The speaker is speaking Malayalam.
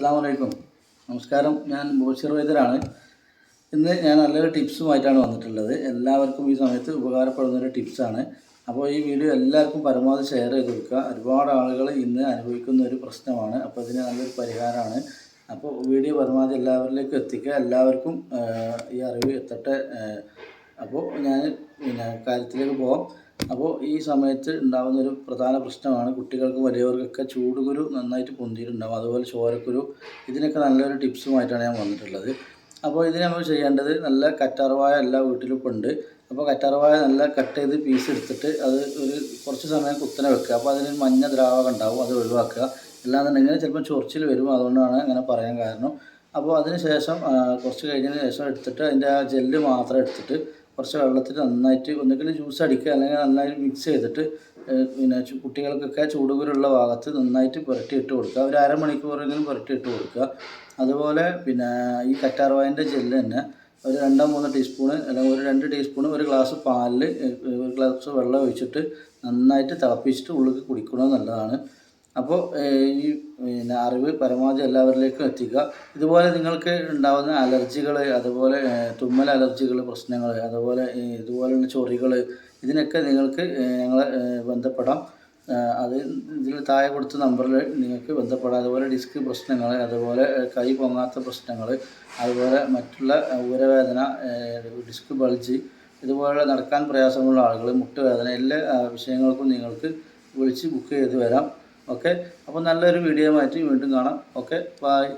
അസ്സാം വലൈക്കും നമസ്കാരം. ഞാൻ ബോഷിർ വൈദ്യരാണ് ഇന്ന് ഞാൻ നല്ലൊരു ടിപ്സുമായിട്ടാണ് വന്നിട്ടുള്ളത്. എല്ലാവർക്കും ഈ സമയത്ത് ഉപകാരപ്പെടുന്ന ഒരു ടിപ്സാണ്. അപ്പോൾ ഈ വീഡിയോ എല്ലാവർക്കും പരമാവധി ഷെയർ ചെയ്ത് കൊടുക്കുക. ഒരുപാട് ആളുകൾ ഇന്ന് അനുഭവിക്കുന്ന ഒരു പ്രശ്നമാണ്. അപ്പോൾ ഇതിന് നല്ലൊരു പരിഹാരമാണ്. അപ്പോൾ വീഡിയോ പരമാവധി എല്ലാവരിലേക്കും എത്തിക്കുക. എല്ലാവർക്കും ഈ അറിവ് എത്തട്ടെ അപ്പോൾ ഞാൻ പിന്നെ കാര്യത്തിലേക്ക് പോകാം അപ്പോൾ ഈ സമയത്ത് ഉണ്ടാകുന്ന ഒരു പ്രധാന പ്രശ്നമാണ് കുട്ടികൾക്കും വലിയവർക്കൊക്കെ ചൂടുകുരു നന്നായിട്ട് പൊന്തിയിട്ടുണ്ടാകും അതുപോലെ ചോരക്കുരു ഇതിനൊക്കെ നല്ലൊരു ടിപ്സുമായിട്ടാണ് ഞാൻ വന്നിട്ടുള്ളത്. അപ്പോൾ ഇതിന് നമ്മൾ ചെയ്യേണ്ടത് നല്ല കറ്റാർവായ എല്ലാ വീട്ടിലും ഇപ്പോൾ ഉണ്ട്. അപ്പോൾ കറ്റാർവായ നല്ല കട്ട് ചെയ്ത് പീസ് എടുത്തിട്ട് അത് ഒരു കുറച്ച് സമയം കുത്തനെ വെക്കുക. അപ്പോൾ അതിന് മഞ്ഞ ദ്രാവകം ഉണ്ടാവും അത് ഒഴിവാക്കുക. അല്ലാന്നുണ്ടെങ്കിൽ ചിലപ്പോൾ ചൊറിച്ചിൽ വരും അതുകൊണ്ടാണ് അങ്ങനെ പറയാൻ കാരണം. അപ്പോൾ അതിന് ശേഷം കുറച്ച് കഴിഞ്ഞതിന് ശേഷം എടുത്തിട്ട് അതിന്റെ ആ ജെല്ല് മാത്രം എടുത്തിട്ട് കുറച്ച് വെള്ളത്തിൽ നന്നായിട്ട് ഒന്നുകിൽ ജ്യൂസ് അടിക്കുക അല്ലെങ്കിൽ നന്നായിട്ട് മിക്സ് ചെയ്തിട്ട് പിന്നെ കുട്ടികൾക്കൊക്കെ ചൂടുകുരുള്ള ഭാഗത്ത് നന്നായിട്ട് പുരട്ടി ഇട്ട് കൊടുക്കുക. ഒരു അരമണിക്കൂറെങ്കിലും പുരട്ടി ഇട്ട് കൊടുക്കുക. അതുപോലെ പിന്നെ ഈ കറ്റാർവായന്റെ ജെല്ല് തന്നെ ഒരു രണ്ടോ മൂന്നോ ടീസ്പൂണ് അല്ലെങ്കിൽ ഒരു രണ്ട് ടീസ്പൂണ് ഒരു ഗ്ലാസ് പാലിൽ ഒരു ഗ്ലാസ് വെള്ളം ഒഴിച്ചിട്ട് നന്നായിട്ട് തിളപ്പിച്ചിട്ട് ഉള്ളിൽ കുടിക്കുന്നത് നല്ലതാണ്. അപ്പോൾ ഈ പിന്നെ അറിവ് പരമാവധി എല്ലാവരിലേക്കും എത്തിക്കുക. ഇതുപോലെ നിങ്ങൾക്ക് ഉണ്ടാകുന്ന അലർജികൾ അതുപോലെ തുമ്മൽ അലർജികൾ പ്രശ്നങ്ങൾ അതുപോലെ ഇതുപോലെ ഇതുപോലെയുള്ള ചൊറികൾ ഇതിനൊക്കെ നിങ്ങൾക്ക് ഞങ്ങളെ ബന്ധപ്പെടാം. അത് ഇതിൽ താഴെ കൊടുത്ത നമ്പറിൽ നിങ്ങൾക്ക് ബന്ധപ്പെടാം. അതുപോലെ ഡിസ്ക് പ്രശ്നങ്ങൾ അതുപോലെ കൈ പൊങ്ങാത്ത പ്രശ്നങ്ങൾ അതുപോലെ മറ്റുള്ള ഊരവേദന ഡിസ്ക് ബൾജ് ഇതുപോലെ നടക്കാൻ പ്രയാസമുള്ള ആളുകൾ മുട്ടുവേദന എല്ലാ വിഷയങ്ങൾക്കും നിങ്ങൾക്ക് വിളിച്ച് ബുക്ക് ചെയ്ത് വരാം. ഓക്കെ അപ്പോൾ നല്ലൊരു വീഡിയോ ആയിട്ട് വീണ്ടും കാണാം. Okay bye